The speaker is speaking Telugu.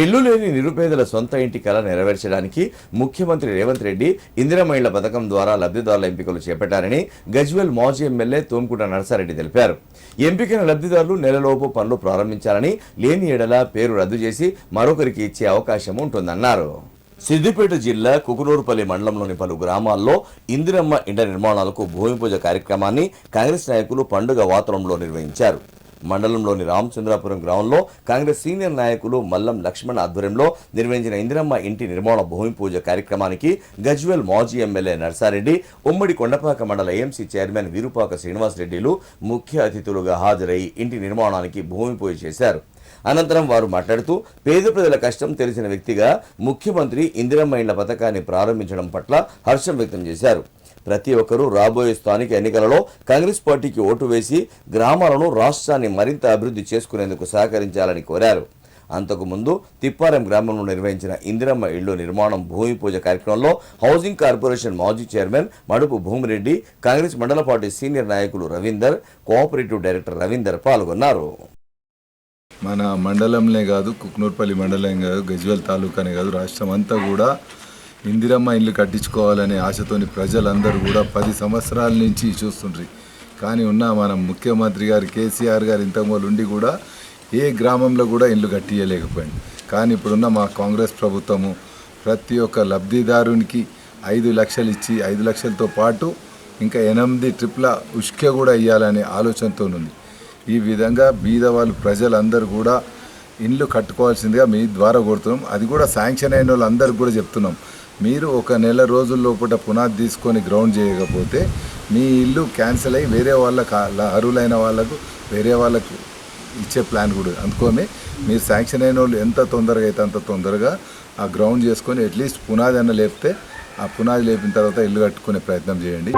ఇల్లు లేని నిరుపేదల సొంత ఇంటి కళ నెరవేర్చడానికి ముఖ్యమంత్రి రేవంత్ రెడ్డి ఇందిరమ్మ పథకం ద్వారా లబ్ధిదారుల ఎంపికలు చేపట్టారని గజ్వెల్ మాజీ ఎమ్మెల్యే తోంకుట నరసారెడ్డి తెలిపారు. ఎంపికైన లబ్ధిదారులు నెలలోపు పనులు ప్రారంభించాలని లేని ఎడల పేరు రద్దు చేసి మరొకరికి ఇచ్చే అవకాశం ఉంటుందన్నారు. సిద్దిపేట జిల్లా కుకునూరుపల్లి మండలంలోని పలు గ్రామాల్లో ఇందిరమ్మ ఇండ నిర్మాణాలకు భూమి పూజ కార్యక్రమాన్ని కాంగ్రెస్ నాయకులు పండుగ వాతావరణంలో నిర్వహించారు. మండలంలోని రామచంద్రాపురం గ్రామంలో కాంగ్రెస్ సీనియర్ నాయకులు మల్లం లక్ష్మణ్ ఆధ్వర్యంలో నిర్వహించిన ఇందిరమ్మ ఇంటి నిర్మాణ భూమి పూజ కార్యక్రమానికి గజ్వెల్ మాజీ ఎమ్మెల్యే నర్సారెడ్డి ఉమ్మడి కొండపాక మండల ఏఎంసీ చైర్మన్ వీరుపాక శ్రీనివాసరెడ్డిలు ముఖ్య అతిథులుగా హాజరై ఇంటి నిర్మాణానికి భూమి పూజ చేశారు. అనంతరం వారు మాట్లాడుతూ పేద ప్రజల కష్టం తెలిసిన వ్యక్తిగా ముఖ్యమంత్రి ఇందిరమ్మ ఇండ్ల పథకాన్ని ప్రారంభించడం పట్ల హర్షం వ్యక్తం చేశారు. ప్రతి ఒక్కరూ రాబోయే స్థానిక ఎన్నికలలో కాంగ్రెస్ పార్టీకి ఓటు వేసి గ్రామాలను రాష్ట్రాన్ని మరింత అభివృద్ధి చేసుకునేందుకు సహకరించాలని కోరారు. అంతకుముందు తిప్పారం గ్రామంలో నిర్వహించిన ఇందిరమ్మ ఇళ్ళు నిర్మాణం భూమి పూజ కార్యక్రమంలో హౌసింగ్ కార్పొరేషన్ మాజీ చైర్మన్ మడుపు భూమిరెడ్డి కాంగ్రెస్ మండల పార్టీ సీనియర్ నాయకులు రవీందర్ కోఆపరేటివ్ డైరెక్టర్ రవీందర్ పాల్గొన్నారు. మన మండలంనే కాదు కుక్నూర్పల్లి మండలం కాదు గజ్వెల్ తాలూకానే కాదు రాష్ట్రం అంతా కూడా ఇందిరమ్మ ఇల్లు కట్టించుకోవాలనే ఆశతోని ప్రజలందరూ కూడా పది సంవత్సరాల నుంచి చూస్తుండ్రి. కానీ ఉన్న మన ముఖ్యమంత్రి గారు కేసీఆర్ గారు ఇంతకుముందు ఉండి కూడా ఏ గ్రామంలో కూడా ఇల్లు కట్టియలేకపోయింది కానీ ఇప్పుడున్న మా కాంగ్రెస్ ప్రభుత్వము ప్రతి ఒక్క లబ్ధిదారునికి ఐదు లక్షలు ఇచ్చి ఐదు లక్షలతో పాటు ఇంకా ఎనిమిది ట్రిప్ల ఉష్క కూడా ఇవ్వాలనే ఆలోచనతో ఉంది ఈ విధంగా బీద వాళ్ళు ప్రజలందరూ కూడా ఇండ్లు కట్టుకోవాల్సిందిగా మీ ద్వారా కోరుతున్నాం. అది కూడా శాంక్షన్ అయిన వాళ్ళందరికీ కూడా చెప్తున్నాం. మీరు ఒక నెల రోజుల లోపల పునాది తీసుకొని గ్రౌండ్ చేయకపోతే మీ ఇల్లు క్యాన్సిల్ అయ్యి వేరే వాళ్ళకి అర్హులైన వాళ్ళకు వేరే వాళ్ళకు ఇచ్చే ప్లాన్ కూడా. అందుకని మీరు శాంక్షన్ అయిన వాళ్ళు ఎంత తొందరగా అయితే అంత తొందరగా ఆ గ్రౌండ్ చేసుకొని అట్లీస్ట్ పునాది అన్న లేపితే ఆ పునాది లేపిన తర్వాత ఇల్లు కట్టుకునే ప్రయత్నం చేయండి.